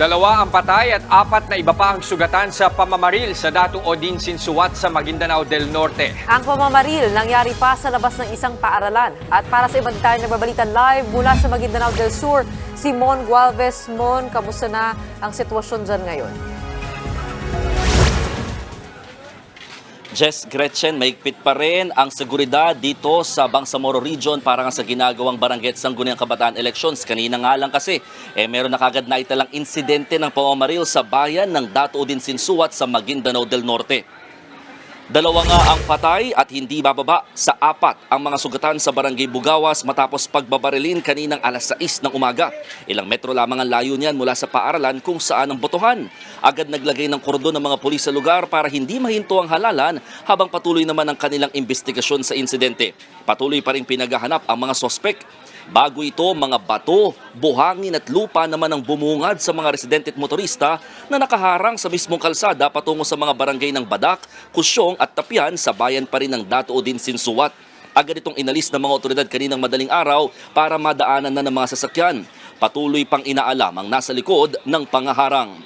Dalawa ang patay at apat na iba pa ang sugatan sa pamamaril sa Datu Odin Sinsuwat sa Maguindanao del Norte. Ang pamamaril nangyari pa sa labas ng isang paaralan. At para sa ibang detalye nagbabalitan live mula sa Maguindanao del Sur, si Mon Gualvez. Mon, kamusta na ang sitwasyon dyan ngayon? Jess Gretchen, maigpit pa rin ang seguridad dito sa Bangsamoro Region para nga sa ginagawang Barangay Sangguniang Kabataan Elections. Kanina nga lang kasi, eh, meron na kagad na italang insidente ng pamamaril sa bayan ng Dato Odin Sinsuat sa Maguindanao del Norte. Dalawa nga ang patay at hindi bababa sa apat ang mga sugatan sa Barangay Bugawas matapos pagbabarilin kaninang alas 6 ng umaga. Ilang metro lamang ang layo niyan mula sa paaralan kung saan ang botohan. Agad naglagay ng kordon ng mga pulis sa lugar para hindi mahinto ang halalan habang patuloy naman ang kanilang investigasyon sa insidente. Patuloy pa rin pinaghahanap ang mga sospek Bago ito, mga bato, buhangin at lupa naman ang bumungad sa mga residente at motorista na nakaharang sa mismong kalsada patungo sa mga barangay ng Badak, Kusyong at Tapian sa bayan pa rin ng Dato Odin Sinsuwat. Agad itong inalis ng mga otoridad kaninang madaling araw para madaanan na ng mga sasakyan. Patuloy pang inaalam ang nasa likod ng pangaharang.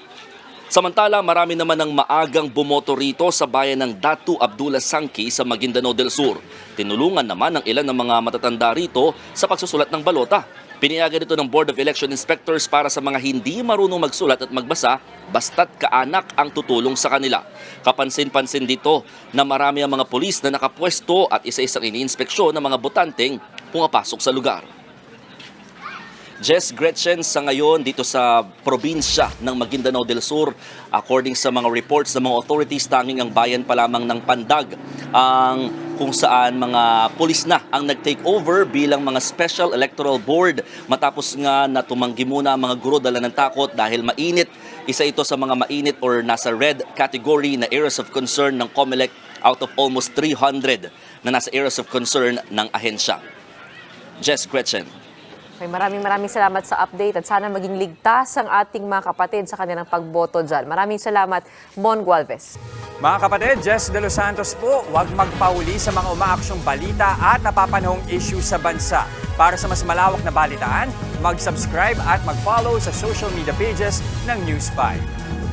Samantala, marami naman ng maagang bumoto rito sa bayan ng Datu Abdullah Sangki sa Maguindanao del Sur. Tinulungan naman ng ilan ng mga matatanda rito sa pagsusulat ng balota. Piniyagan ito ng Board of Election Inspectors para sa mga hindi marunong magsulat at magbasa basta't kaanak ang tutulong sa kanila. Kapansin-pansin dito na marami ang mga pulis na nakapwesto at isa-isang iniinspeksyon ng mga botanteng pumapasok sa lugar. Jess Gretchen sa ngayon dito sa probinsya ng Maguindanao del Sur. According sa mga reports ng mga authorities, tanging ang bayan pa lamang ng Pandag ang kung saan mga pulis na ang nag-take over bilang mga Special Electoral Board matapos nga na tumanggi muna ang mga guro dala ng takot dahil mainit. Isa ito sa mga mainit or nasa red category na areas of concern ng COMELEC out of almost 300 na nasa areas of concern ng ahensya. Jess Gretchen. May maraming maraming salamat sa update at sana maging ligtas ang ating mga kapatid sa kanilang pagboto dyan. Maraming salamat, Mon Gualvez. Mga kapatid, Jess De Los Santos po, huwag magpauli sa mga umaaksyong balita at napapanahong issue sa bansa. Para sa mas malawak na balitaan, mag-subscribe at mag-follow sa social media pages ng News 5.